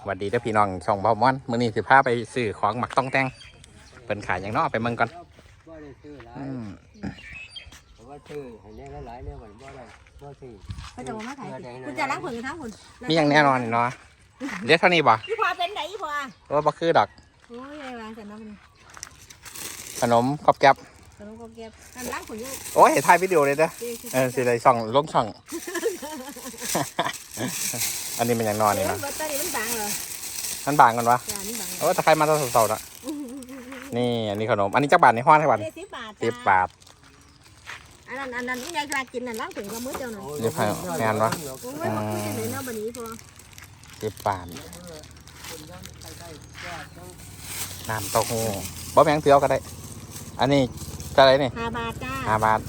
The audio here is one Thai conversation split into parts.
สวัสดีเด้อพี่น้องช่องเบามอนมื้อนี้สิพาไปซื้อของหมักต้องแต่งเพิ่นขายอย่างเนอไปเมืองก่อนบ่ได้ซื้อหลายอืมเพราะว่าซื้อให้ได้หลายๆเนี่ยมันบ่ได้บ่ซื้อเขาจะบอกมาขายสิคุณจะล้างผลกันทั้งผลมีอย่างแน่นอนนี่เนาะเรียกเท่านี้บ่พี่พอเป็นไหนพี่พอว่าบ่คือดอกโอ้ยอะไรวางแต่น้ำมันขนมกอบแก๊บขนมกบเก็บกันล้างผลเยอะโอ้ยถ่ายวิดีโอเลยเด้อเออสิได้ช่องลงช่อง อันนี้มันอย่างนอนนี่เนาะเนาะ บัตเตอรี่มันบางเหรอมันบางกันวะจ้านี่บางโอ้แต่ใครมาตอนเสาร์ๆนะนี่อันนี้ขนม อันนี้จักบาทในห้องเท่าไหร่เจ็ดสิบบาทสิบบาทอันนั้นอันนั้นนี่ยายกลากินน่ะล้างผลกับมือเจ้าหน่อยเรียกให้งานวะโอ้ยมาคุยกันเลยเนาะบัดนี้พอสิบบาทน้ำเต้าหู้บ่แมงเตียวก็ได้ อันนี้จะอะไรนี่ห้าบาทจ้าห้าบาท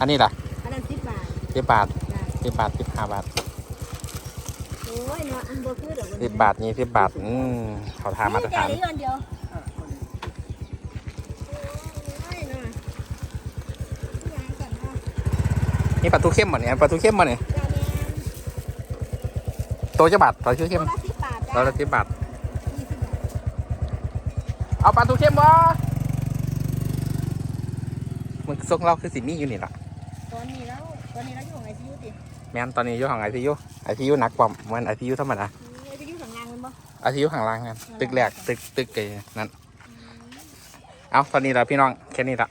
อันนี้ล่ะอันนั้นสิบบาทสิบบาทจ้าสิบบาทสิบห้าบาท โอ้ยเนาะอันบ่คือดอกสิบบาทนี่สิบบาทอืมเขาทามาตรฐานเดี๋ยวเดียวโอ้ยเนาะยายกันเนาะนี่ปลาทูเข้มบ่เนี่ยปลาทูเข้มบ่เนี่ยจ้าแม่ตัวจะบาทตัวชื่อเข้มตัวละสิบบาทตัวจ้าละสิบบาทยี่สิบบาท เอาปลาทูเข้มบ่มันส่งเราคือสิมีอยู่นี่ล่ะตอนนี้แล้ว ตอนนี้เราอยู่ของไอซียูติแม่นตอนนี้อยู่ของไอซียูไอซียูหนักกว่ามันไอซียูธรรมดาไอซียูข้างล่างมันบ่ไอซียูข้างล่างนั่นตึกแรกตึกตึกไอ้นั่นเอาตอนนี้ละพี่น้องแค่นี้ละ